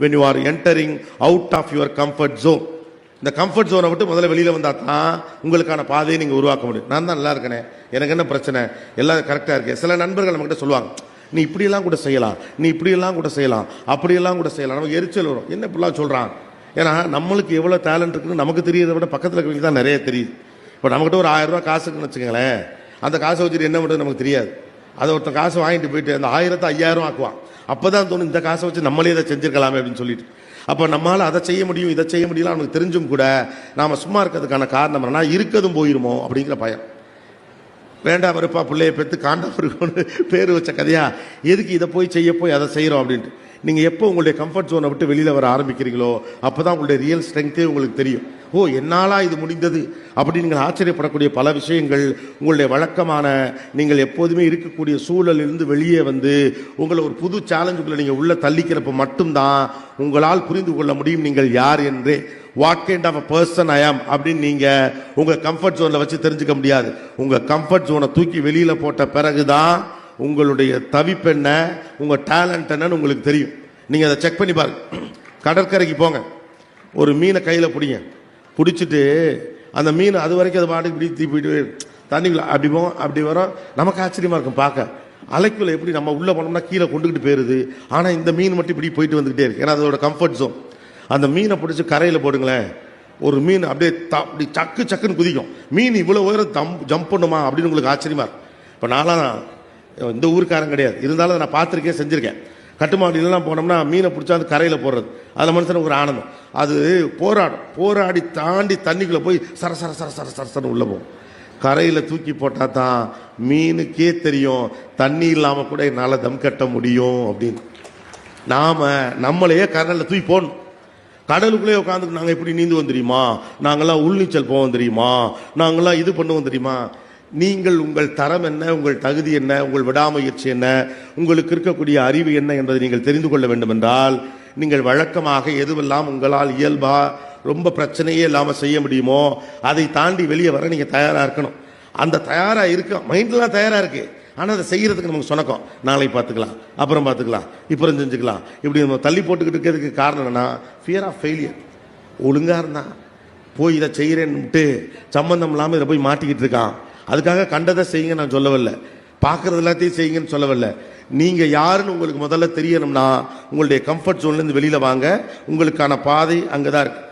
when you are entering out of your comfort zone. இந்த comfort ஜோனை விட்டு முதல்ல வெளியில் வந்தால் தான் உங்களுக்கான பாதையை நீங்கள் உருவாக்க முடியும். நான் தான் நல்லா இருக்கேனே. எனக்கு என்ன பிரச்சனை? எல்லாம் கரெக்டாக இருக்கு. சில நண்பர்கள் நம்மகிட்ட சொல்லுவாங்க நீ இப்படியெல்லாம் கூட செய்யலாம். நீ இப்படியெல்லாம் கூட செய்யலாம். அப்படியெல்லாம் கூட செய்யலாம். நமக்கு எரிச்சல் வரும். என்ன இப்படிலாம் சொல்கிறான் ஏன்னா நம்மளுக்கு எவ்வளோ டேலண்ட் இருக்குன்னு நமக்கு தெரியறதை விட பக்கத்தில் இருக்கிறவங்களுக்கு தான் நிறைய தெரியுது. இப்போ நம்மகிட்ட ஒரு ஆயிரம் ரூபா காசு இருக்குன்னு வச்சுக்கோங்களேன். அந்த காசை வச்சுட்டு என்ன பண்ணுறது நமக்கு தெரியாது. அதை ஒருத்தன் காசு வாங்கிட்டு போயிட்டு அந்த ஆயிரத்தை ஐயாயிரம் ஆக்குவான். அப்பதான் தோணும் இந்த காசை வச்சு நம்மளே இதை செஞ்சிருக்கலாமே அப்படின்னு சொல்லிட்டு. அப்போ நம்மளால் அதை செய்ய முடியும் இதை செய்ய முடியல அவனுக்கு தெரிஞ்சும் கூட நாம் சும்மா இருக்கிறதுக்கான காரணம் என்னன்னா இருக்கதும் போயிருமோ அப்படிங்கிற பயம். வேண்டாம் இருப்பா பிள்ளைய பெற்று காண்டாம இருக்கணும்னு பேர் வச்ச கதையா? எதுக்கு இதை போய் செய்ய போய் அதை செய்கிறோம் அப்படின்ட்டு. நீங்கள் எப்போ உங்களுடைய கம்ஃபர்ட் ஜோனை விட்டு வெளியில் வர ஆரம்பிக்கிறீங்களோ அப்போ தான் உங்களுடைய ரியல் ஸ்ட்ரென்த்தே உங்களுக்கு தெரியும். ஓ என்னாலா இது முடிந்தது? அப்படி நீங்கள் ஆச்சரியப்படக்கூடிய பல விஷயங்கள் உங்களுடைய வழக்கமான நீங்கள் எப்போதுமே இருக்கக்கூடிய சூழலிலிருந்து வெளியே வந்து உங்களை ஒரு புது சேலஞ்சுக்குள்ளே நீங்கள் உள்ளே தள்ளிக்கிறப்ப மட்டும்தான் உங்களால் புரிந்து கொள்ள முடியும் நீங்கள் யார் என்றே. What kind of a person I am அப்படின்னு நீங்கள் உங்கள் கம்ஃபர்ட் ஜோனில் வச்சு தெரிஞ்சுக்க முடியாது. உங்கள் கம்ஃபர்ட் ஜோனை தூக்கி வெளியில் போட்ட பிறகு தான் உங்களுடைய தவிப்பென்ன உங்கள் டேலண்ட் என்னன்னு உங்களுக்கு தெரியும். நீங்கள் அதை செக் பண்ணி பாருங்க. கடற்கரைக்கு போங்க. ஒரு மீனை கையில் பிடிங்க. பிடிச்சிட்டு அந்த மீன் அது வரைக்கும் அது பாட்டுக்கு இப்படி தீப்பிட்டு தண்ணிக்குள்ள அப்படி போகும் அப்படி வரும். நமக்கு ஆச்சரியமா இருக்கும் பார்க்க. அலைக்குள்ள எப்படி நம்ம உள்ளே போனோம்னா கீழே கொண்டுக்கிட்டு போயிருது. ஆனால் இந்த மீன் மட்டும் இப்படி போயிட்டு வந்துகிட்டே இருக்கு. ஏன்னா அதோட கம்ஃபர்ட் ஜோன் அந்த மீனை பிடிச்சி கரையில் போடுங்களேன். ஒரு மீன் அப்படியே த- அப்படி சக்கு சக்குன்னு குதிக்கும். மீன் இவ்வளோ உயரம் தம் ஜம்ப் பண்ணுமா அப்படின்னு உங்களுக்கு ஆச்சரியமா இருக்கும். இப்போ நான்லாம் இந்த ஊருக்காரன் கிடையாது. இருந்தாலும் நான் பார்த்துருக்கேன் செஞ்சுருக்கேன். கட்டுமாடிலாம் போனோம்னா மீனை பிடிச்சா அந்த கரையில் போடுறது. அதில் மனுஷனுக்கு ஒரு ஆனந்தம். அது போராடும். போராடி தாண்டி தண்ணிக்குள்ளே போய் சர சர சர சர சரசரன்னு உள்ளே போகும். கரையில் தூக்கி போட்டால் தான் மீனுக்கே தெரியும். தண்ணி இல்லாமல் கூட என்னால் தம் கட்ட முடியும் அப்படின்னு. நாம் நம்மளையே கடலில் தூக்கி போடணும். கடலுக்குள்ளே உட்காந்துட்டு நாங்கள் எப்படி நீந்துவோம் தெரியுமா? நாங்களாம் உள்நீச்சல் போவோம் தெரியுமா? நாங்களாம் இது பண்ணுவோம் தெரியுமா? நீங்கள் உங்கள் தரம் என்ன உங்கள் தகுதி என்ன உங்கள் விடாமுயற்சி என்ன உங்களுக்கு இருக்கக்கூடிய அறிவு என்ன என்பதை நீங்கள் தெரிந்து கொள்ள வேண்டும் என்றால் நீங்கள் வழக்கமாக எதுவெல்லாம் உங்களால் இயல்பா ரொம்ப பிரச்சனையே இல்லாமல் செய்ய முடியுமோ அதை தாண்டி வெளியே வர நீங்கள் தயாராக இருக்கணும். அந்த தயாராக இருக்க மைண்ட்லாம் தயாராக இருக்கு. ஆனால் அதை செய்கிறதுக்கு நமக்கு சொணக்கம் நாளை பார்த்துக்கலாம் அப்புறம் பார்த்துக்கலாம் இப்புறம் செஞ்சுக்கலாம். இப்படி நம்ம தள்ளி போட்டுக்கிட்டு இருக்கிறதுக்கு காரணம் என்னன்னா ஃபியர் ஆஃப் ஃபெயிலியர் ஒழுங்காக இருந்தான் போய் இதை செய்கிறேன்னுட்டு சம்மந்தம் இல்லாமல் இதை போய் மாட்டிக்கிட்டு இருக்கான். அதுக்காக கண்டதை செய்யுங்க நான் சொல்லவில்லை. பார்க்கறது எல்லாத்தையும் செய்யுங்கன்னு சொல்லவில்லை. நீங்க யாருன்னு உங்களுக்கு முதல்ல தெரியணும்னா உங்களுடைய கம்ஃபர்ட் ஜோன்லேருந்து வெளியில் வாங்க. உங்களுக்கான பாதை அங்கே தான் இருக்கு.